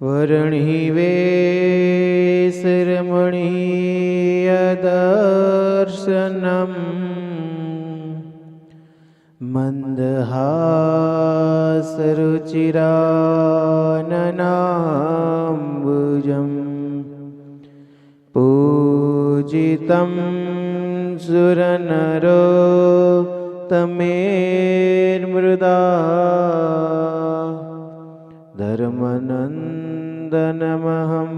वर्णिवेशरमणीयदर्शनम् मन्दहासरुचिराननाम्बुजम् पूजितं सुरनरो तमेर्मृदा धर्मनन्दनमहं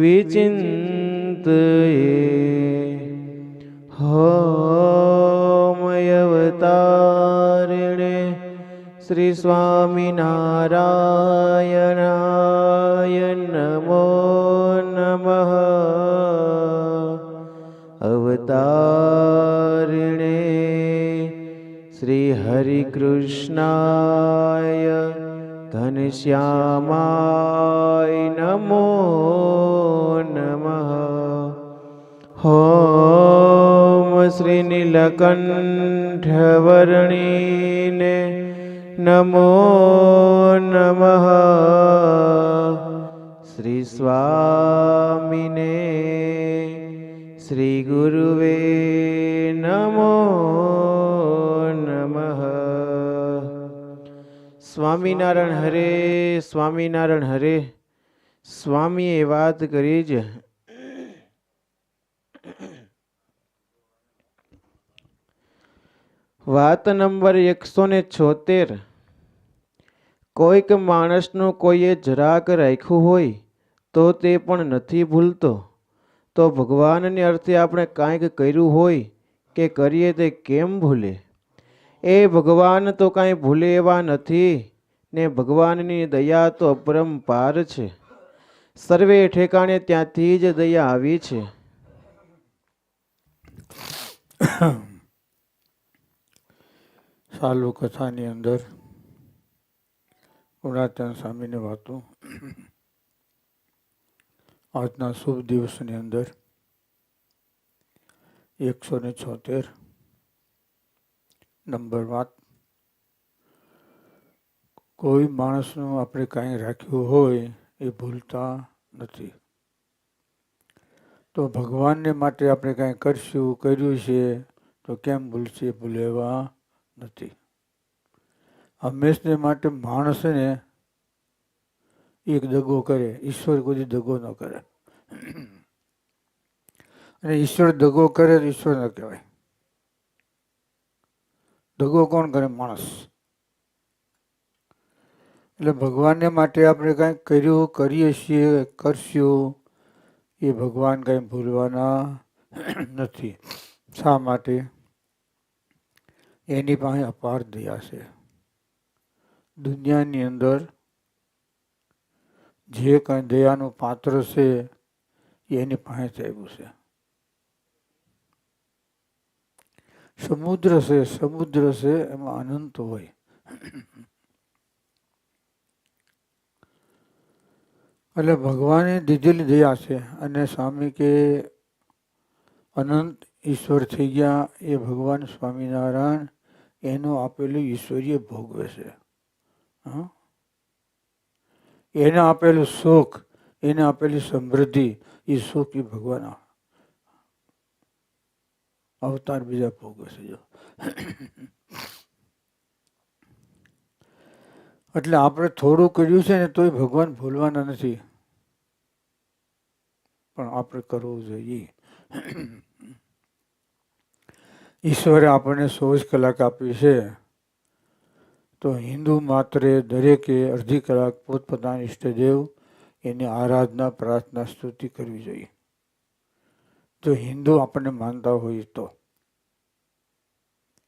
विचिन्तये होमयवतारिणे श्रीस्वामिनारायणाय नमो नमः अवतारिणे श्रीहरिकृष्णाय घनश्यामाय નીલકંઠવર્ણીને નમો નમઃ શ્રી સ્વામિને શ્રી ગુરુવે નમો નમઃ સ્વામિનારાયણ હરે સ્વામિનારાયણ હરે સ્વામીએ વાત કરી જ વાત નંબર એકસો ને છોતેર. કોઈક માણસનું કોઈએ જરાક રાખ્યું હોય તો તે પણ નથી ભૂલતો. તો ભગવાનને અર્થે આપણે કાંઈક કર્યું હોય કે કરીએ તે કેમ ભૂલે? એ ભગવાન તો કાંઈ ભૂલે એવા નથી, ને ભગવાનની દયા તો અપરંપાર છે. સર્વે ઠેકાણે ત્યાંથી જ દયા આવી છે. સાલુ કથાની અંદર પુરાતન સ્વામીની વાતો, આજના શુભ દિવસની અંદર એકસો ને છોતેર નંબર વાત. કોઈ માણસનું આપણે કાંઈ રાખ્યું હોય એ ભૂલતા નથી. તો ભગવાનને માટે આપણે કાંઈ કરશું, કર્યું છે, તો કેમ ભૂલશે, ભૂલેવા નથી. હંમેશને માટે માણસને એક દગો કરે, ઈશ્વર કોઈ દગો ન કરે. અને ઈશ્વર દગો કરે તો ઈશ્વર ન કહેવાય. દગો કોણ કરે? માણસ. એટલે ભગવાનને માટે આપણે કાંઈ કર્યું, કરીએ છીએ, કરશું, એ ભગવાન કાંઈ ભૂલવાના નથી. શા માટે? એની પાસે અપાર દયા છે. દુનિયાની અંદર જે કંઈ દયાનું પાત્ર છે, એની પાસે થયું છે. સમુદ્ર છે સમુદ્ર છે, એમાં અનંત હોય. એટલે ભગવાને દીધેલી દયા છે અને સ્વામી કે અનંત ઈશ્વર થઈ ગયા એ ભગવાન સ્વામિનારાયણ એનું આપેલું ઈશ્વરીય ભોગવે છે? એને આપેલું સુખ, એને આપેલી સમૃદ્ધિ, એ સુખ એ ભગવાન અવતાર બીજા ભોગવે છે જો. એટલે આપણે થોડું કર્યું છે ને તોય ભગવાન ભૂલવાના નથી. પણ આપણે કરવું જોઈએ. ઈશ્વરે આપણને ચોવીસ કલાક આપી છે. તો હિન્દુ માત્રે દરેકે અડધી કલાક પોતપોતાના ઈષ્ટદેવ એની આરાધના, પ્રાર્થના, સ્તુતિ કરવી જોઈએ. જો હિન્દુ આપણને માનતા હોય તો.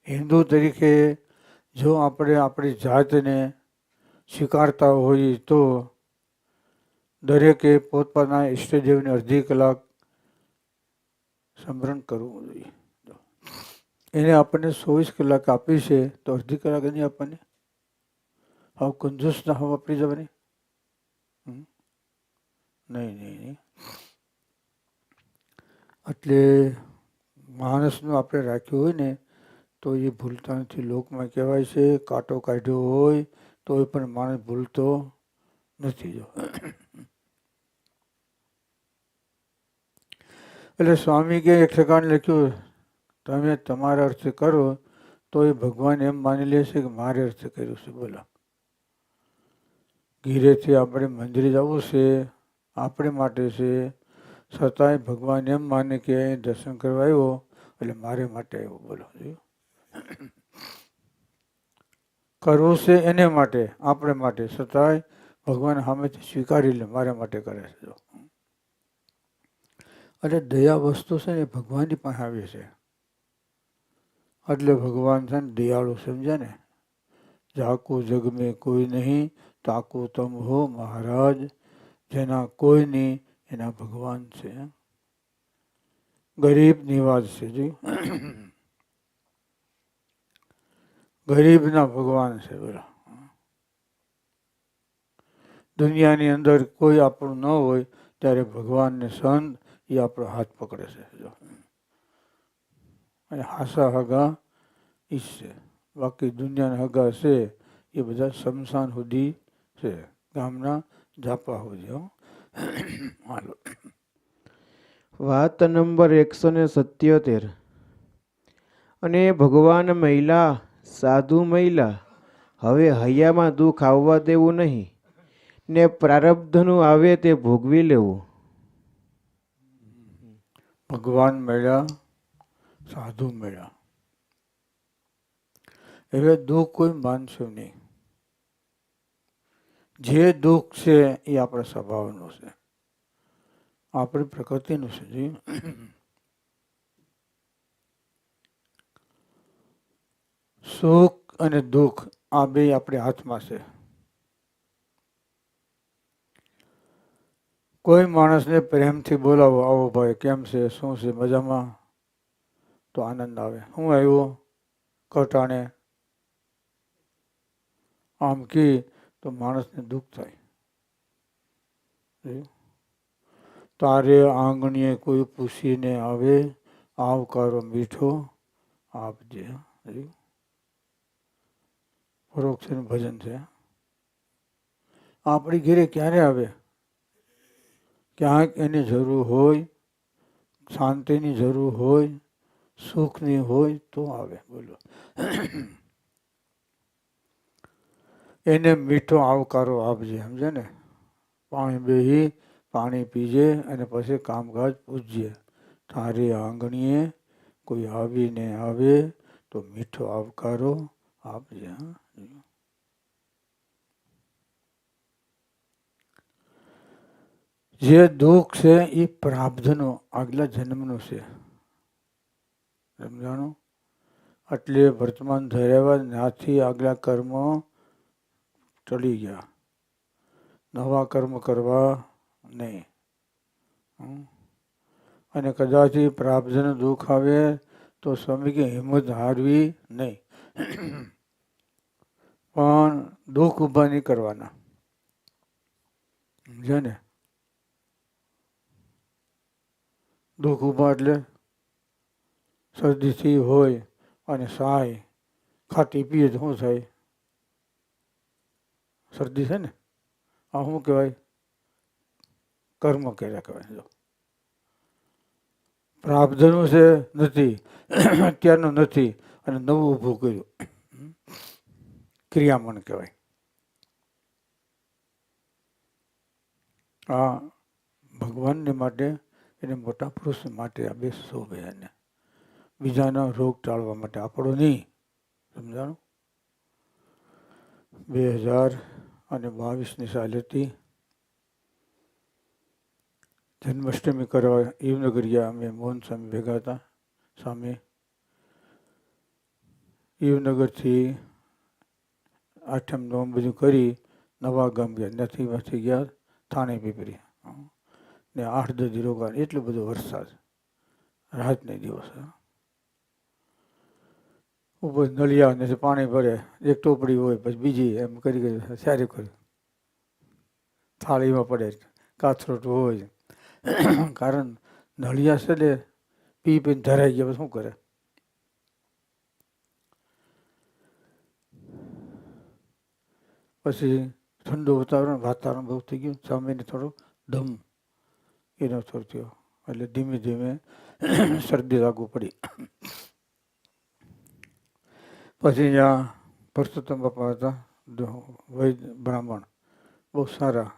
હિન્દુ તરીકે જો આપણે આપણી જાતને સ્વીકારતા હોઈએ તો દરેકે પોતપોતાના ઈષ્ટદેવને અડધી કલાક સ્મરણ કરવું જોઈએ. એને આપણને ચોવીસ કલાક આપી છે, તો અડધી કલાક નહીં આપણને હવે કંજુસ ના હવે વાપરી જવાની. નહીં નહીં નહીં. એટલે માણસનું આપણે રાખ્યું હોય ને, તો એ ભૂલતા નથી લોકમાં કહેવાય છે, કાંટો કાઢ્યો હોય તો એ પણ માણસ ભૂલતો નથી જો. એટલે સ્વામી કે એક ઠેકાણે લખ્યું તમે તમારા અર્થે કરો, તો એ ભગવાન એમ માની લેશે કે મારે અર્થે કર્યું છે, બોલો. ઘીરેથી આપણે મંદિરે જવું છે, આપણે માટે છે, છતાંય ભગવાન એમ માને કે અહીં દર્શન કરવા આવ્યો, એટલે મારે માટે આવ્યો, બોલો? કરવું છે એને માટે, આપણે માટે, છતાંય ભગવાન સામેથી સ્વીકારી લે, મારા માટે કરે છે, જો. એટલે દયા વસ્તુ છે ને ભગવાનની પાસે આવી છે. એટલે ભગવાન છે ને, દયાળુ સમજે ને, જાકો જગમે કોઈ નહીં, તાકુ તમ હો મહારાજ, જેના કોઈ નહીં, એના ભગવાન છે. ગરીબ નિવાજ છે જી. ગરીબના ભગવાન છે બરા દુનિયાની અંદર કોઈ આપણું ન હોય, ત્યારે ભગવાનને સંત એ આપણો હાથ પકડે છે, જો. અને હાસા હગા છે બાકી દુનિયાના હગા છે એ બધા શમશાન સુધી છે ગામના ઝાપા સુધી હો. હાલો. વાત નંબર એકસો ને સત્યોતેર. અને ભગવાન મહિલા સાધુ મહિલા હવે હૈયામાં દુઃખ આવવા દેવું નહીં. ને પ્રારબ્ધનું આવે તે ભોગવી લેવું. ભગવાન મળ્યા સાધુ મળ્યા. એટલે દુઃખ કોઈ માનશું નહીં. જે દુઃખ છે એ આપણા સ્વભાવનું છે. આપણી પ્રકૃતિનું છે, જી. સુખ અને દુઃખ આ બે આપણે હાથમાં છે. કોઈ માણસને પ્રેમથી બોલાવો, આવો ભાઈ, કેમ છે? શું છે? મજામાં? તો આનંદ આવે. હું આવ્યો કટાણે આમ કે તો માણસને દુઃખ થાય. તારે આંગણીએ કોઈ પૂછીને આવે, આવકારો મીઠો, આપજે. પરોક્ષનું પરોક્ષ ભજન છે. આપણી ઘેરે ક્યારે આવે? ક્યાંક એની જરૂર હોય, શાંતિની જરૂર હોય સુખની હોય તો આવે, બોલો. એને મીઠો આવકારો આપજે, સમજે ને? પાણી બેહી, પાણી પીજે અને પછી કામકાજ પૂછજે તારી આંગણીએ કોઈ આવીને આવે તો મીઠો આવકારો આપજે, હા? જે દુઃખ છે એ પ્રાબ્ધનો આગલા જન્મનો છે. સમજાણું? એટલે વર્તમાન ધૈર્યવાદ નાથી આગલા કર્મ ચડી ગયા. નવા કર્મ કરવા નહીં. અને કદાચ પ્રાપ્તને દુઃખ આવે તો સ્વામી કે હિંમત હારવી નહીં. પણ દુઃખ ઊભા નહીં કરવાના. સમજ્યા ને? દુઃખ ઊભા એટલે શરદીથી હોય અને સાય, ખાટી પીએ તો શું થાય? શરદી છે ને? આ શું કહેવાય? કર્મ કર્યા કહેવાય, જો. પ્રાપ્તનું છે નથી, અત્યારનું નથી, અને નવું ઊભું કર્યું. ક્રિયામણ કહેવાય. આ ભગવાનને માટે, એને મોટા પુરુષ માટે આ બે શોભે એને બીજાનો રોગ ટાળવા માટે આપણો નહીં. સમજાણું? બે હજાર અને બાવીસની સાલ હતી જન્માષ્ટમી કરવા ઈવનગર ગયા અમે મોહન સ્વામી ભેગા હતા. સામે ઈવનગરથી આઠમ નોમ બધું કરી નવા ગામ ગયા નથી ગયા થાણે પીપરી. ને આઠ દસ દી રોકાણ એટલો બધો વરસાદ. રાતને દિવસ. ઉપર નળિયા ને પાણી ભરે. એક ટોપડી હોય, પછી બીજી એમ કરી કરી સારી કરી. થાળીમાં પડે કાથરોટ હોય. કારણ નળિયા છે ને પી પીને ધરાઈ ગયા શું કરે? પછી ઠંડુ વાતાવરણ વાતાવરણ બહુ થઈ ગયું. સામેને થોડો દમ એનો થોડો થયો. એટલે ધીમે ધીમે શરદી લાગુ પડી. પછી ત્યાં પરસોત્તમ બાપા હતા વૈદ બ્રાહ્મણ, બહુ સારા,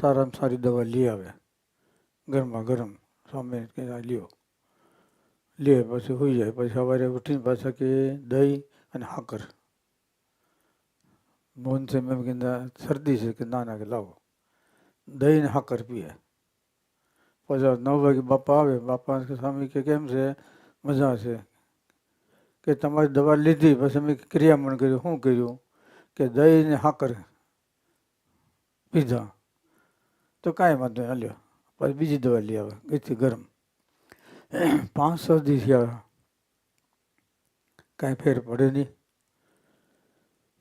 સારામાં સારી દવા લઈ આવે ગરમા ગરમ સ્વામી કે લ્યો. લે, પછી હોઈ જાય. પછી સવારે ઉઠીને પાછા કે દહીં અને હાકર. મોહન છે એમ કે શરદી છે કે ના ના, કે લાવો. દહીં ને હાકર પીએ. પછી નવ વાગે બાપા આવે. બાપા સ્વામી કે કેમ છે? મજા છે. કે તમારી દવા લીધી, પછી મેં ક્રિયામણ કર્યું. શું કર્યું? કે દહીં ને હાકર પીધા. તો કાંઈ વાંધો નહીં, હાલ્યો. પછી બીજી દવા લઈ આવે ગઈથી ગરમ. પાંચ છ દી થયા. કાંઈ ફેર પડે નહીં.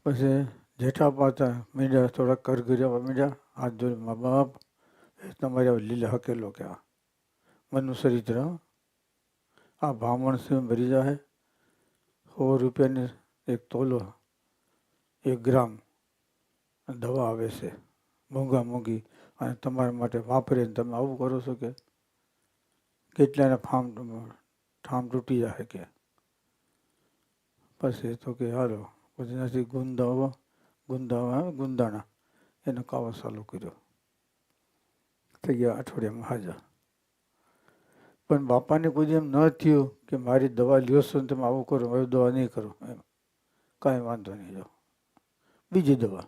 પછી જેઠા પાતા મીંડા થોડા કર કર્યા મીંડા, હાથ જોડે મા બાપ, એ તમારે લીલા હકેલો કે આ મનનું ચરિત્ર આ બ્રાહ્મણ સિંહ ભરી જાય સો રૂપિયાની એક તોલો, એક ગ્રામ દવા આવે છે, મોંઘા મોંઘી. અને તમારા માટે વાપરીને તમે આવું કરો છો કે? કેટલાને ફામ ઠામ તૂટી જાય કે? પછી તો કે હાલો પછી નથી ગુંદાવો ગુંદાવા ગુંદાણા. એનો કાવો ચાલુ કર્યો. થઈ ગયા અઠવાડિયામાં હાજર. પણ બાપાને કોઈ એમ ન થયું કે મારી દવા લ્યો છો ને તમે આવું કરો હવે દવા નહીં કરો. એમ. કાંઈ વાંધો નહીં, જો. બીજી દવા.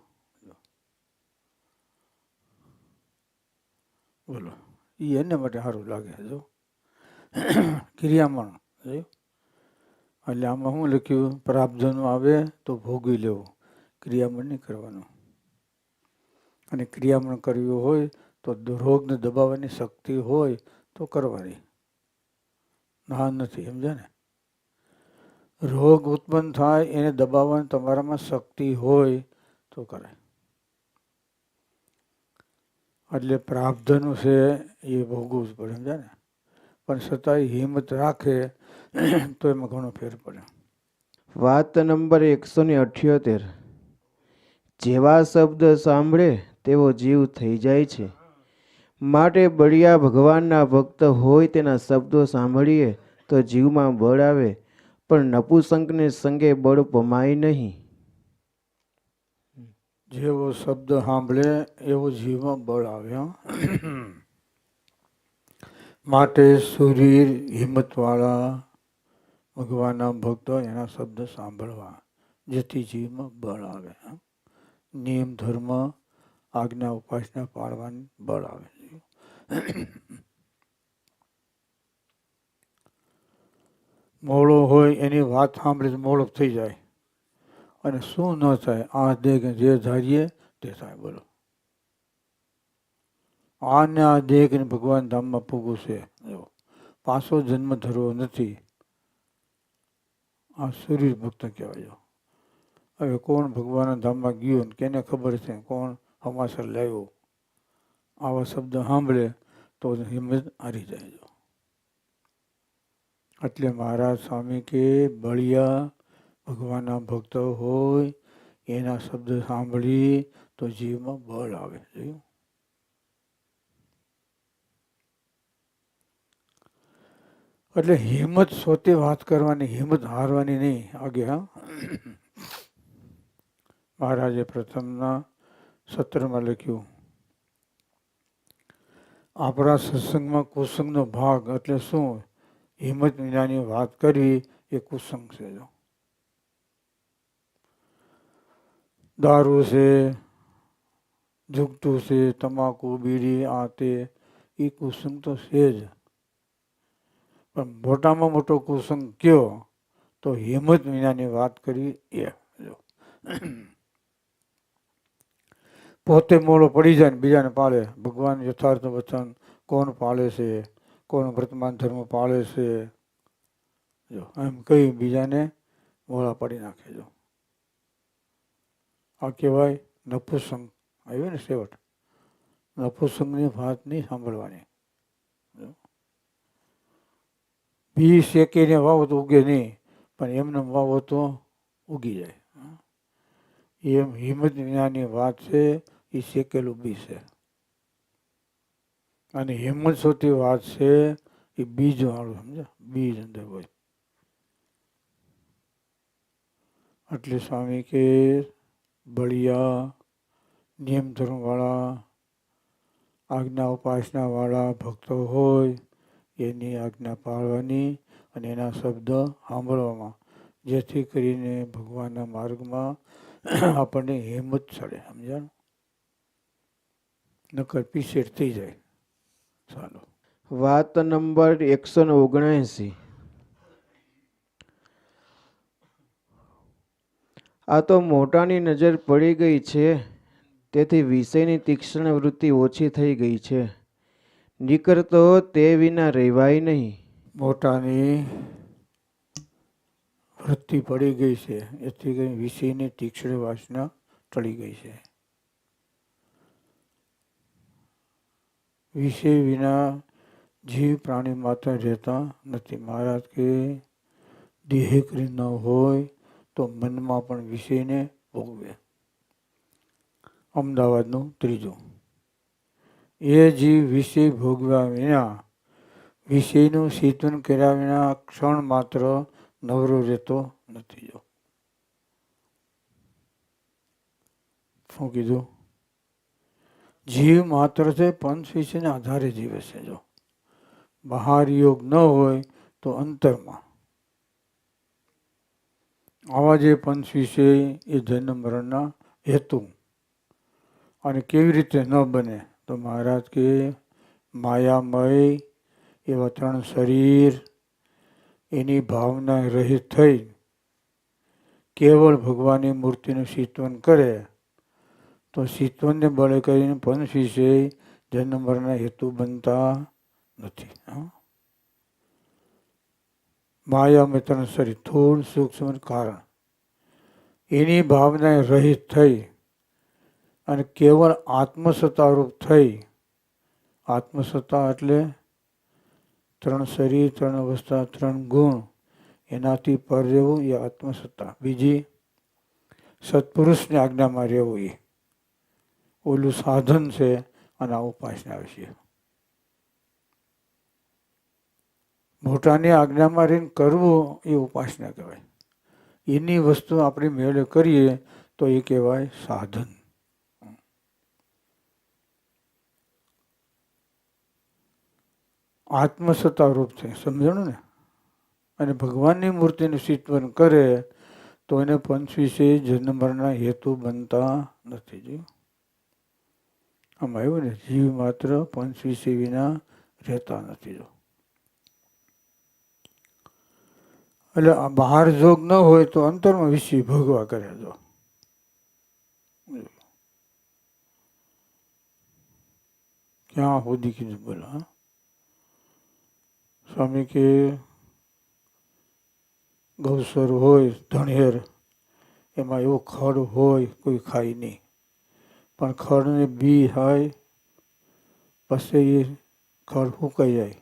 બોલો. એ એને માટે સારું લાગે, જો. ક્રિયામણ એટલે આમાં શું લખ્યું? પ્રાપ્તનું આવે તો ભોગવી લેવું. ક્રિયામણ નહીં કરવાનું. અને ક્રિયામણ કરવું હોય તો રોગને દબાવવાની શક્તિ હોય તો કરવાની. ના નથી, સમજ્યા ને? રોગ ઉત્પન્ન થાય, એને દબાવવાની તમારામાં શક્તિ હોય તો કરાય એટલે પ્રાબ્ધનું છે એ ભોગવવું જ પડે, સમજ્યા ને? પણ છતાંય હિંમત રાખે તો એમાં ઘણો ફેર પડે. વાત નંબર એકસો ને અઠ્યોતેર. જેવા શબ્દ સાંભળે તેવો જીવ થઈ જાય છે. માટે બળિયા ભગવાનના ભક્ત હોય તેના શબ્દો સાંભળીએ તો જીવમાં બળ આવે, પણ નપુસંકને સંગે બળ પમાય નહીં. જેવો શબ્દ સાંભળે, એવો જીવમાં બળ આવે માટે સુરીર હિંમતવાળા ભગવાનના ભક્તો એના શબ્દ સાંભળવા, જેથી જીવમાં બળ આવે નિયમ, ધર્મ, આજ્ઞા, ઉપાસના પાળવાની બળ આવે. મોળો હોય એની વાત સાંભળી મોળો થઈ જાય. અને શું ન થાય, આ દેહ જે ધારીએ તે થાય, બોલો. આને આ દેહ કે ભગવાન ધામમાં પૂગવું છે. પાછો જન્મ ધરવો નથી. આ સૂર્ય ભક્ત કહેવાય હવે કોણ ભગવાનના ધામમાં ગયો કેને ખબર છે કોણ હમાસર લાવ્યો? આવા શબ્દ સાંભળે તો હિંમત હારી જાય. એટલે મહારાજ સ્વામી કે, બળિયા ભગવાનના ભક્ત હોય, એના શબ્દ સાંભળી તો જીવમાં બળ આવે. જોયું? એટલે હિંમત સોતે વાત કરવાની, હિંમત હારવાની નહીં. આગે, હા? મહારાજે પ્રથમના સત્રમાં લખ્યું આપણા સત્સંગમાં કુસંગનો ભાગ એટલે શું હિંમત વિનાની વાત કરવી એ કુસંગ છે જો. દારૂ છે, જુગતું છે, તમાકુ, બીડી આ તે એ કુસંગ તો છે જ. પણ મોટામાં મોટો કુસંગ કયો? તો હિંમત વિનાની વાત કરી એ, જો. પોતે મોડો પડી જાય ને બીજાને પાળે ભગવાન યથાર્થ વચન કોણ પાળે છે? કોણ વર્તમાન ધર્મ પાળે છે? જો, એમ કહી બીજાને મોડા પાડી નાખે જો. આ કહેવાય નપુસંગ આવ્યું ને સેવટ નપુસંગની વાત નહીં સાંભળવાની. બી શેકીને વાવો તો ઉગે નહીં, પણ એમને વાવો તો ઉગી જાય. એમ હિંમત વિનાની વાત છે. એ શેકેલું બી છે અને હિંમતસોથી વાત છે, એ બીજ વાળું, સમજ્યા? બીજ અંદર હોય. એટલે સ્વામી કે, બળિયા નિયમ ધર્મવાળા આજ્ઞા ઉપાસનાવાળા ભક્તો હોય, એની આજ્ઞા પાળવાની અને એના શબ્દ સાંભળવામાં. જેથી કરીને ભગવાનના માર્ગમાં આપણને હિંમત ચડે સમજાણું નકર થઈ જાય. ચાલો વાત નંબર એકસો ને ઓગણએંસી આ તો મોટાની નજર પડી ગઈ છે તેથી વિષયની તીક્ષ્ણ વૃત્તિ ઓછી થઈ ગઈ છે. નીકળતો તે વિના રહેવાય નહીં. મોટાની વૃત્તિ પડી ગઈ છે એથી કરી વિષયની તીક્ષ્ણ વાસના ટળી ગઈ છે. વિષય વિના જીવ પ્રાણી માત્ર રહેતા નથી. મહારાજ કે, દેહ કરી ન હોય તો મનમાં પણ વિષયને ભોગવે. અમદાવાદનું ત્રીજું. એ જીવ વિષય ભોગવ્યા વિના, વિષયનું સેતન કર્યા વિના ક્ષણ માત્ર નવરો રહેતો નથી જો શું કીધું? જીવ માત્ર છે, પંચ વિશેના આધારે જીવે છે. જો બહાર યોગ ન હોય તો અંતરમાં. આવા જે પંચ વિશે એ જન્મ મરણના હેતુ. અને કેવી રીતે ન બને તો મહારાજ કે, માયામય એવા ત્રણ શરીર, એની ભાવના રહિત થઈ. કેવળ ભગવાનની મૂર્તિનું શીતવન કરે તો ચિંતનને બળે કરીને પંચ વિશે જન્મ મરણના હેતુ બનતા નથી માયા માયામય ત્રણ શરીર થોડ સૂક્ષ્મ કારણ. એની ભાવના રહિત થઈ અને કેવળ આત્મસત્તારૂપ થઈ. આત્મસત્તા એટલે ત્રણ શરીર, ત્રણ અવસ્થા, ત્રણ ગુણ, એનાથી પર રહેવું એ આત્મસત્તા. બીજી, સત્પુરુષની આજ્ઞામાં રહેવું એ. ઓલું સાધન છે અને આ ઉપાસના વિશે. મોટાની આજ્ઞામાં રહીને કરવું એ ઉપાસના કહેવાય. એની વસ્તુ આપણે મેળે કરીએ તો એ કહેવાય સાધન. આત્મસત્તારૂપ છે, સમજણું ને? અને ભગવાનની મૂર્તિનું ચિંતન કરે તો એને પંચવીસે જન્મરના હેતુ બનતા નથી જો આમાં આવ્યું ને, જીવ માત્ર પંચવીસે વિના રહેતા નથી જો. એટલે બહાર જોગ ન હોય તો અંતરમાં વિષય ભોગવા કરે જો. ક્યાં સુધી કીધું બોલો, હા? સ્વામી કે, ગૌસર હોય, ધણેર, એમાં એવો ખડ હોય, કોઈ ખાય નહીં. પણ ખરને બી હોય, પછી એ ખર ફૂંકાઈ જાય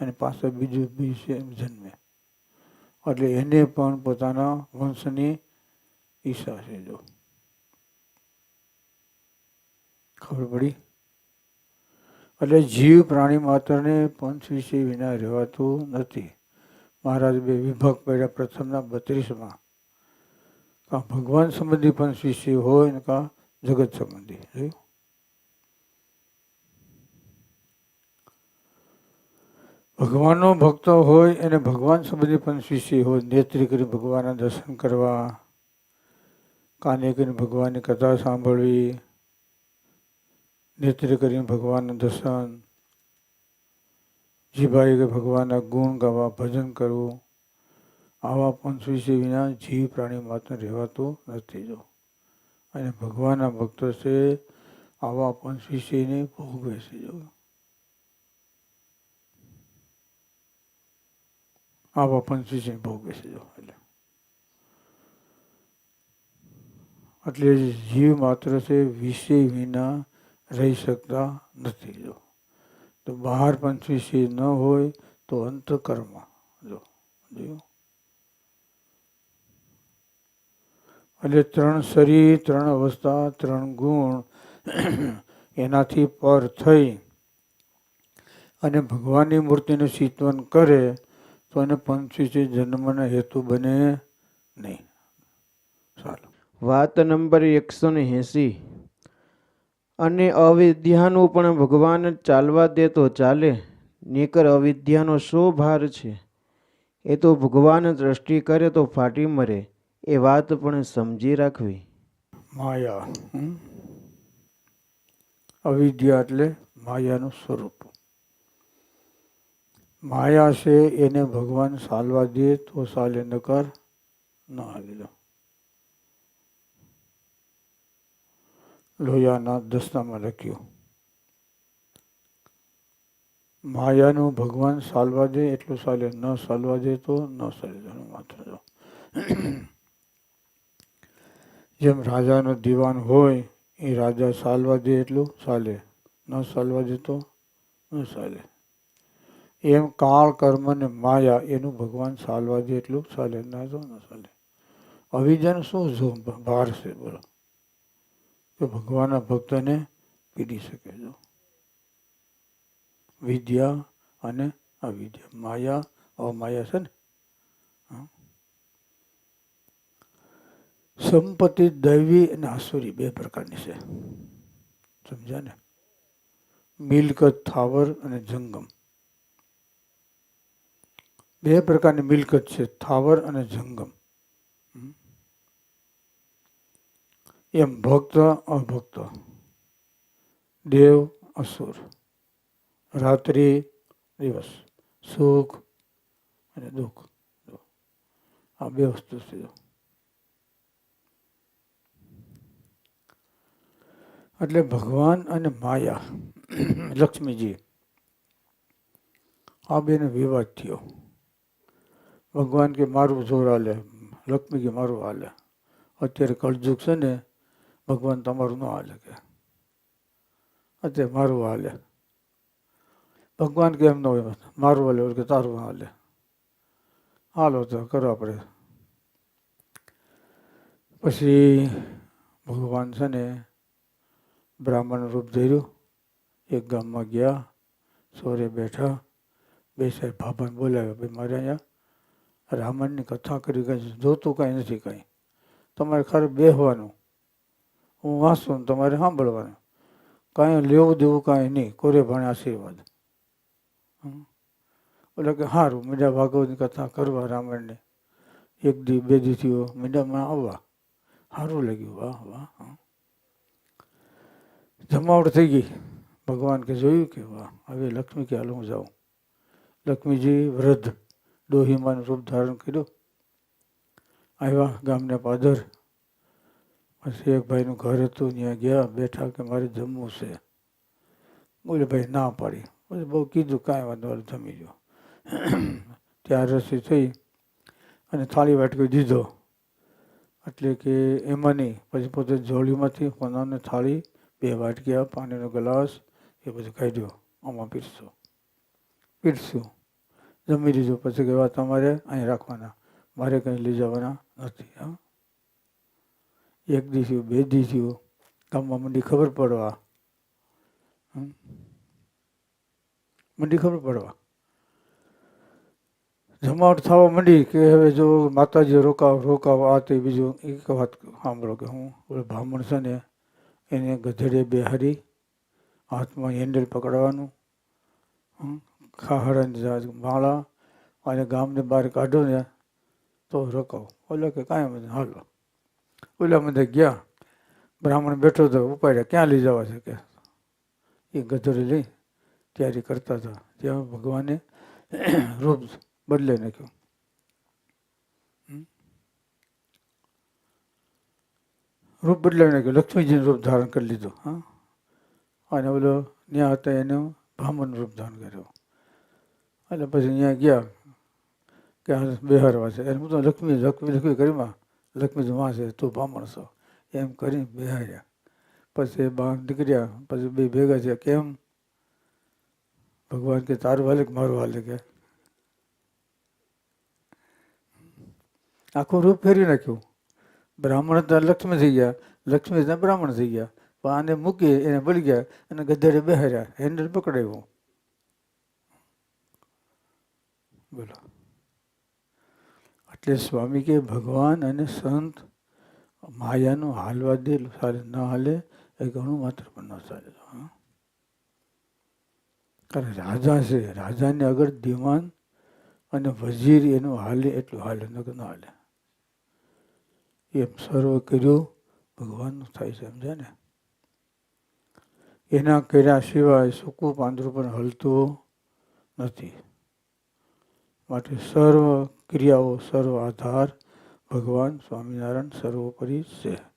અને પાછળ બીજું બી છે જન્મે. એટલે એને પણ પોતાના વંશની ઈચ્છા છે જો. ખબર પડી? એટલે જીવ પ્રાણી માત્રને પંચ વિશે વિના રહેવાતું નથી. મહારાજ બે વિભાગ પડ્યા પ્રથમના બત્રીસમાં. કાં ભગવાન સંબંધી પંચ વિશે હોય ને કાં જગત સંબંધી જોયું ભગવાનનો ભક્ત હોય એને ભગવાન સંબંધી પણ શિષ્ય હોય, નેત્રી કરી ભગવાનના દર્શન કરવા, કાને કરીને ભગવાનની કથા સાંભળવી, નેત્રી કરીને ભગવાનનું દર્શન, જીભાઈ કે ભગવાનના ગુણ ગાવા, ભજન કરવું, આવા પંચ વિશે વિના જીવ પ્રાણી માત્ર રહેવાતું નથી જો. અને ભગવાનના ભક્તો છે, આવા પંચ શિષ્યને ભોગવે છે, જો. આવા પણ શિષ્ય ભોગવે છે, જો, એટલે. એટલે જીવ માત્ર છે, વિષય વિના રહી શકતા નથી, જો. તો બહાર પંચવીસી ન હોય તો અંતકર્મ, જો જોયું એટલે ત્રણ શરીર, ત્રણ અવસ્થા, ત્રણ ગુણ એનાથી પર થઈ. અને ભગવાનની મૂર્તિનું ચિંતન કરે, તો એને પંચવીસી જન્મના હેતુ બને નહીં. ચાલો વાત નંબર એકસો ને એંસી. અને અવિદ્યાનું પણ ભગવાન ચાલવા દે તો ચાલે, નીકર અવિદ્યાનો શો ભાર છે? એ તો ભગવાન દ્રષ્ટિ કરે તો ફાટી મરે. એ વાત પણ સમજી રાખવી. માયા? અવિદ્યા એટલે માયાનું સ્વરૂપ. માયા છે એને ભગવાન સાલવા દે તો સાલે નકાર ન આવી લો. લોહિયાના દસનામાં લખ્યું. માયાનું ભગવાન સાલવા દે એટલું સાલે ન સાલવા દે તો ન સાલે. માત્ર જેમ રાજાનો દીવાન હોય, એ રાજા સાલવા દે એટલું ચાલે ન સાલવા દે તો ન ચાલે એમ કાળ કર્મ ને માયા એનું ભગવાન સાલવા દે એટલું ચાલે ના તો ન ચાલે અવિદ્યાનું શું જો ભાર છે બોલો. કે ભગવાનના ભક્તને પીડી શકે જો. વિદ્યા અને અવિદ્યા. માયા, અમાયા છે ને? સંપત્તિ, દૈવી અને આસુરી બે પ્રકારની છે. સમજ્યા ને મિલકત, થાવર અને જંગમ. બે પ્રકારની મિલકત છે, થાવર અને જંગમ. એમ ભક્ત, અભક્ત. દેવ, અસુર. રાત્રિ, દિવસ. સુખ અને દુઃખ. આ બે વસ્તુ છે એટલે ભગવાન અને માયા, લક્ષ્મીજી, આ બેનો વિવાદ થયો. ભગવાન કે મારું જોર હાલે લક્ષ્મી કે મારું હાલે. અત્યારે કળજુગ છે ને, ભગવાન તમારું ન હાલે કે. અત્યારે મારું હાલે. ભગવાન કેમ ન હોય, મારું હાલે કે તારું હાલે. હાલો તો કરો આપણે. પછી ભગવાન છે ને બ્રાહ્મણ રૂપ ધર્યું. એક ગામમાં ગયા, સોરે બેઠા, બે સાહેબ ભાભાને બોલાવ્યા, ભાઈ, મારે અહીંયા રામાયણની કથા કરી, કંઈ જોતું કાંઈ નથી કાંઈ. તમારે ખરે બેહવાનું. હું વાંચું ને તમારે સાંભળવાનું. કાંઈ લેવું દેવું કાંઈ નહીં, કોરે ભણે આશીર્વાદ. એટલે કે સારું મીડા ભાગવતની કથા કરવા રામાયણની એક દી, બે દી થયો, મીડામાં આવવા. સારું લાગ્યું, વાહ વાહ, હં. જમાવટ થઈ ગઈ. ભગવાન કે જોયું કે વાહ, હવે લક્ષ્મી કે હાલ હું જાઉં લક્ષ્મીજી વૃદ્ધ ડોહીમાનું રૂપ ધારણ કર્યું. આવ્યા ગામને પાદર. પછી એક ભાઈનું ઘર હતું, ત્યાં ગયા, બેઠા કે મારે જમવું છે. બોલે, ભાઈ, ના પાડી. પછી બહુ કીધું, કાંઈ વાંધો જમી જો ત્યાં રસી થઈ અને થાળી વાટકો દીધો. એટલે કે એમાં નહીં, પછી પોતે જોડીમાંથી કોનાને થાળી બે વાટકીયા પાણીનો ગ્લાસ, એ બધું કાઢ્યો. આમાં પીરસો. પીરસ્યું જમી લીધું. પછી કહેવા, તમારે અહીં રાખવાના. મારે કંઈ લઈ જવાના નથી, હા. એક દિવસ બે દિવસ થયું. ગામમાં મંડી ખબર પડવા. મંડી ખબર પડવા. જમાવટ થવા માંડી કે હવે જો માતાજી રોકાવ રોકાવ, આ તે બીજું. એક વાત સાંભળો કે હું બ્રાહ્મણ છે ને એને ગધેડે બેહારી હાથમાં હેન્ડલ પકડવાનું હમ, માળા અને ગામને બહાર કાઢો ને તો રોકાવ. ઓલો કે કાંઈ નહીં, હાલો. ઓલા બધા ગયા. બ્રાહ્મણ બેઠો હતો ઉપાડ્યા ક્યાં લઈ જવા છે કે? એ ગધેડે લઈ તૈયારી કરતા હતા. ત્યાં ભગવાને રૂપ બદલે નાખ્યું. રૂપ બદલાવી નાખ્યું. લક્ષ્મીજીનું રૂપ ધારણ કરી લીધું. હા. અને ઓલો ત્યાં હતા એનું બ્રાહ્મણ રૂપ ધારણ કર્યું. એટલે પછી અહીંયા ગયા કે આ બિહારવા છે. એને હું તો લક્ષ્મી લક્ષ્મી લક્ષ્મી કરીમાં લક્ષ્મીજી માં છે, તું બ્રાહ્મણ છો. એમ કરીને બિહાર્યા પછી બહાર નીકળ્યા. પછી બે ભેગા છે કેમ? ભગવાન કે તારું હાલે કે મારું હાલે કે? આખું રૂપ ફેરવી નાખ્યું. બ્રાહ્મણ હતા લક્ષ્મી થઈ ગયા. લક્ષ્મી હતા બ્રાહ્મણ થઈ ગયા. પણ આને મૂકી એને બળી ગયા અને ગધેડે બેહાર્યા. હેન્ડલ પકડાવ્યું. બોલો. એટલે સ્વામી કે, ભગવાન અને સંત માયાનું હાલવા દે ચાલે ન હાલે, એ ઘણું માત્ર પણ ન ચાલે. કારણ રાજા છે. રાજાને અગર દિવાન અને વજીર એનું હાલે, એટલું હાલે, ન હાલે. એમ સર્વ કર્યું, ભગવાનનું થાય છે, સમજ્યા ને? એના કર્યા સિવાય સૂકું પાંદડું પણ હલતું નથી. માટે સર્વ ક્રિયાઓ, સર્વ આધાર ભગવાન સ્વામિનારાયણ સર્વોપરી છે.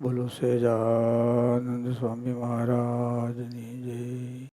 બોલો સહેજાનંદ સ્વામી મહારાજની જય.